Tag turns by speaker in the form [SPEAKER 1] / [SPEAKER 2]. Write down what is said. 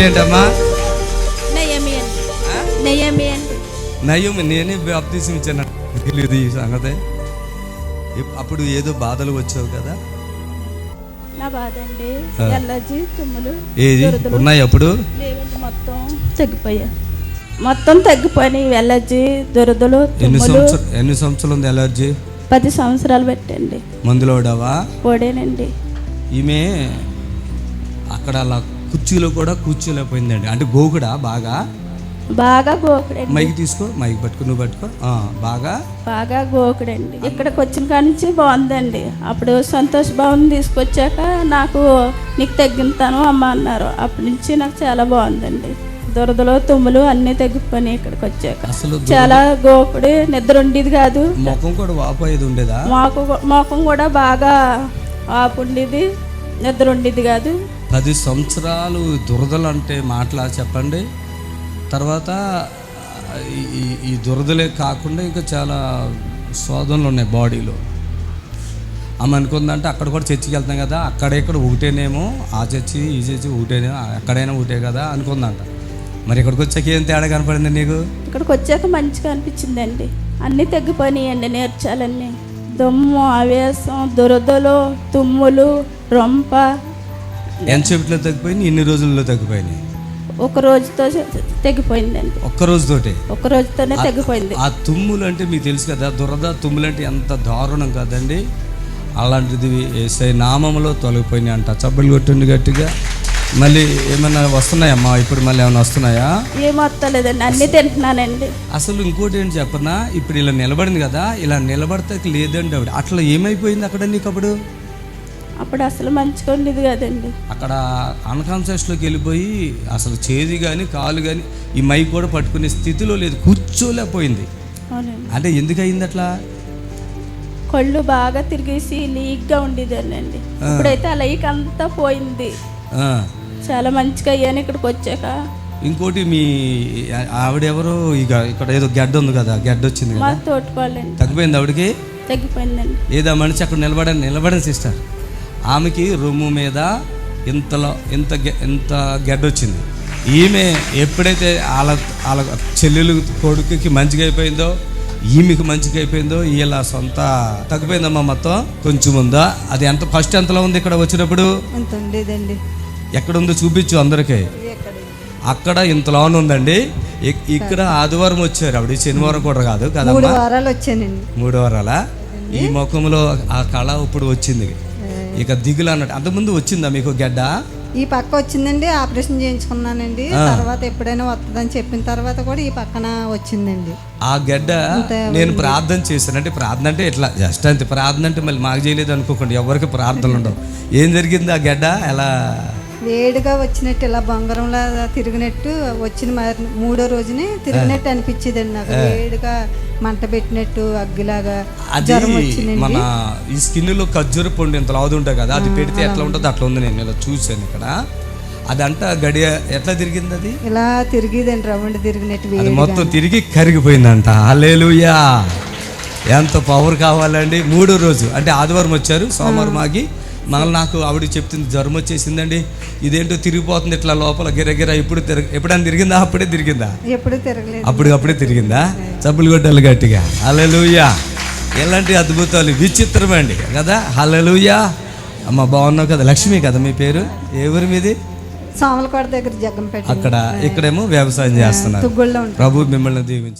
[SPEAKER 1] పేరేంటమ్మా
[SPEAKER 2] నయమి
[SPEAKER 1] నేనే బాప్తీసం ఇచ్చాను. తెలియదు ఈ సంగతి. అప్పుడు ఏదో బాధలు వచ్చావు కదా?
[SPEAKER 2] నా బాధ అండి
[SPEAKER 1] ఆ.
[SPEAKER 2] ఎల్లర్జీ తుమ్ములు
[SPEAKER 1] ఏది? ఉన్నాయి అప్పుడు?
[SPEAKER 2] మొత్తం తగ్గిపోయా. మొత్తం తగ్గిపోయినాయి. ఎల్లర్జీ దురదలు
[SPEAKER 1] ఎన్ని సంవత్సరాలు ఎన్ని సంవత్సరాలు ఉంది ఎలర్జీ
[SPEAKER 2] పది సంవత్సరాలు పెట్టండి.
[SPEAKER 1] మందులో వాడావా
[SPEAKER 2] ఓడేనండి
[SPEAKER 1] ఈమె అక్కడ అలా కుర్చీలో కూడా కూర్చోలేకపోయిందండి. అంటే గోకుడా బాగా?
[SPEAKER 2] బాగా గోకుడండి.
[SPEAKER 1] మైక్ తీసుకో మైక్ పట్టుకో నువ్వు పట్టుకో. ఆ, బాగా?
[SPEAKER 2] బాగా గోకుడండి. ఇక్కడికి వచ్చిన కాడి నుంచి బాగుందండి. అప్పుడు సంతోష్ భవన్ తీసుకొచ్చాక నాకు నీకు తగ్గింతాను అమ్మ అన్నారు. అప్పటి నుంచి నాకు చాలా బాగుందండి. దురదలు తుమ్ములు అన్నీ తగ్గిపోయినాయి ఇక్కడికి వచ్చాక
[SPEAKER 1] అసలు
[SPEAKER 2] చాలా గోకుడు నిద్ర ఉండేది కాదు.
[SPEAKER 1] ముఖం కూడా వాపోయేది ఉండేదా?
[SPEAKER 2] మాకు మొఖం కూడా బాగా ఆపు ఉండేది నిద్ర ఉండేది కాదు.
[SPEAKER 1] పది సంవత్సరాలు దురదలు అంటే మాటలా చెప్పండి. తర్వాత ఈ- ఈ దురదలే కాకుండా ఇంకా చాలా శోధనలు ఉన్నాయి బాడీలో. ఆమె అనుకుందంటే అక్కడ కూడా చర్చికి వెళ్తాం కదా అక్కడ ఇక్కడ ఒకటేనేమో ఆ చర్చి ఈ చర్చి ఒకటేనేమో ఎక్కడైనా ఒకటే కదా అనుకుందంట. మరి ఇక్కడికి వచ్చాక ఏం తేడా కనపడింది నీకు?
[SPEAKER 2] ఇక్కడికి వచ్చాక మంచిగా అనిపించిందండి. అన్నీ తగ్గిపోయినాయండి నేర్చాలన్నీ. దుమ్ము ఆవేశం దురదలు తుమ్ములు రొంప
[SPEAKER 1] ఎంతసేపట్లో తగ్గిపోయినాయి ఇన్ని రోజుల్లో తగ్గిపోయినాయి
[SPEAKER 2] ఒక రోజుతో తెగిపోయిందండి.
[SPEAKER 1] ఒక్క రోజుతోటే?
[SPEAKER 2] ఒక రోజుతోనే తగ్గిపోయింది.
[SPEAKER 1] ఆ తుమ్ములు అంటే మీకు తెలుసు కదా దురద తుమ్ములు అంటే ఎంత దారుణం కదండి? అలాంటిది ఏసై నామంలో తొలగిపోయినాయి అంట. చబ్బులు కొట్టిండి గట్టిగా. మళ్ళీ ఏమన్నా వస్తున్నాయమ్మా? ఇప్పుడు మళ్ళీ ఏమైనా వస్తున్నాయా?
[SPEAKER 2] ఏమొత్తలేదండి అన్నీ తింటున్నానండి.
[SPEAKER 1] అసలు ఇంకోటి ఏంటి చెప్పనా? ఇప్పుడు ఇలా నిలబడింది కదా ఇలా నిలబడితే లేదండి ఆవిడ. అట్లా ఏమైపోయింది అక్కడ నీకు అప్పుడు?
[SPEAKER 2] అప్పుడు అసలు మంచిగా ఉండేది కదండి.
[SPEAKER 1] అక్కడ అన్కాన్షియస్లోకి వెళ్ళిపోయి అసలు చేది కానీ కాలు కానీ ఈ మైక్ కూడా పట్టుకునే స్థితిలో లేదు. కూర్చోలేకపోయింది అంటే ఎందుకు అయింది అట్లా?
[SPEAKER 2] కళ్ళు బాగా తిరిగేసి లీక్గా ఉండేదానండి ఇప్పుడైతే ఆ లైక్ అంతా పోయింది. చాలా మంచిగా అయ్యాను ఇక్కడికి వచ్చాక.
[SPEAKER 1] ఇంకోటి మీ ఆవిడెవరో ఇక ఇక్కడ ఏదో గడ్డ ఉంది కదా గడ్డ వచ్చింది కదా. తగ్గిపోయింది ఆవిడకి?
[SPEAKER 2] తగ్గిపోయిందండి.
[SPEAKER 1] ఏదో మనిషి అక్కడ నిలబడని నిలబడని సిస్టర్. ఆమెకి రొమ్ము మీద ఇంతలో ఇంత ఇంత గడ్డ వచ్చింది. ఈమె ఎప్పుడైతే వాళ్ళ వాళ్ళ చెల్లెలు కొడుకుకి మంచిగా అయిపోయిందో ఈమెకి మంచిగా అయిపోయిందో వీళ్ళ సొంత తగ్గిపోయిందమ్మా మొత్తం. కొంచెం ఉందా? అది ఎంత ఫస్ట్ ఎంతలో ఉంది ఇక్కడ వచ్చినప్పుడు? ఎక్కడ ఉందో చూపించు అందరికీ. అక్కడ ఇంతలో ఉందండి. ఇక్- ఇక్కడ ఆదివారం వచ్చారు. ఆవిడ శనివారం కూడా కాదు
[SPEAKER 3] మూడు
[SPEAKER 1] కదమ్మా
[SPEAKER 3] వారాలు వచ్చానండి.
[SPEAKER 1] మూడు వారాల? ఈ ముఖంలో ఆ కళ ఇప్పుడు వచ్చింది. ఇక దిగులు అన్నట్టు. అంతకుముందు వచ్చిందా మీకు గడ్డ?
[SPEAKER 3] ఈ పక్క వచ్చిందండి ఆపరేషన్ చేయించుకున్నానండి. తర్వాత ఎప్పుడైనా వస్తుందని చెప్పిన తర్వాత కూడా ఈ పక్కన వచ్చిందండి.
[SPEAKER 1] ఆ గడ్డ నేను ప్రార్థన చేశాను. అంటే ప్రార్థన అంటే ఇట్లా జస్ట్ అంతే. ప్రార్థన అంటే మళ్ళీ మాకు చేయలేదు అనుకోకండి. ఎవరికి ప్రార్థనలు ఉండవు. ఏం జరిగింది ఆ గడ్డ? ఎలా
[SPEAKER 3] వేడిగా వచ్చినట్టు ఇలా బంగారంలా తిరిగినట్టు వచ్చిన మరి మూడో రోజునే తిరిగినట్టు అనిపించేదండి నాకు. వేడిగా మంట పెట్టినట్టు అగ్గిలాగా జ్వరం వచ్చిందండి.
[SPEAKER 1] మన ఈ స్కిన్లో ఖర్జూర పండు ఇంత లావుది ఉంటుంది కదా అది పెడితే ఎట్లా ఉంటుందో అట్లా ఉంది నేను ఇలా చూశాను ఇక్కడ. అదంట గడియ ఎట్లా తిరిగింది అది?
[SPEAKER 3] ఇలా తిరిగిదండి రౌండ్ తిరిగినట్టు
[SPEAKER 1] మొత్తం తిరిగి కరిగిపోయిందంట. హలేలుయా ఎంత పవర్ కావాలండి. మూడో రోజు అంటే ఆదివారం వచ్చారు సోమవారం ఆగి మళ్ళీ నాకు ఆవిడ చెప్తుంది జ్వరం వచ్చేసిందండి. ఇదేంటో తిరిగిపోతుంది ఇట్లా లోపల గిరగిర. ఇప్పుడు తిరగ ఎప్పుడైనా తిరిగిందా? అప్పుడే తిరిగిందా?
[SPEAKER 3] ఎప్పుడు తిరగలేదు.
[SPEAKER 1] అప్పుడు అప్పుడే తిరిగిందా? చప్పులు కొట్టాలి గట్టిగా. హలలుయా ఎలాంటి అద్భుతాలు విచిత్రమండి కదా? హలలుయా అమ్మ బాగున్నావు కదా? లక్ష్మి కదా మీ పేరు? ఏ ఊరి మీది?
[SPEAKER 3] సామలకోట దగ్గర జగ్గంపేట.
[SPEAKER 1] అక్కడ ఇక్కడేమో వ్యవసాయం చేస్తున్నారు. ప్రభు మిమ్మల్ని దీవించు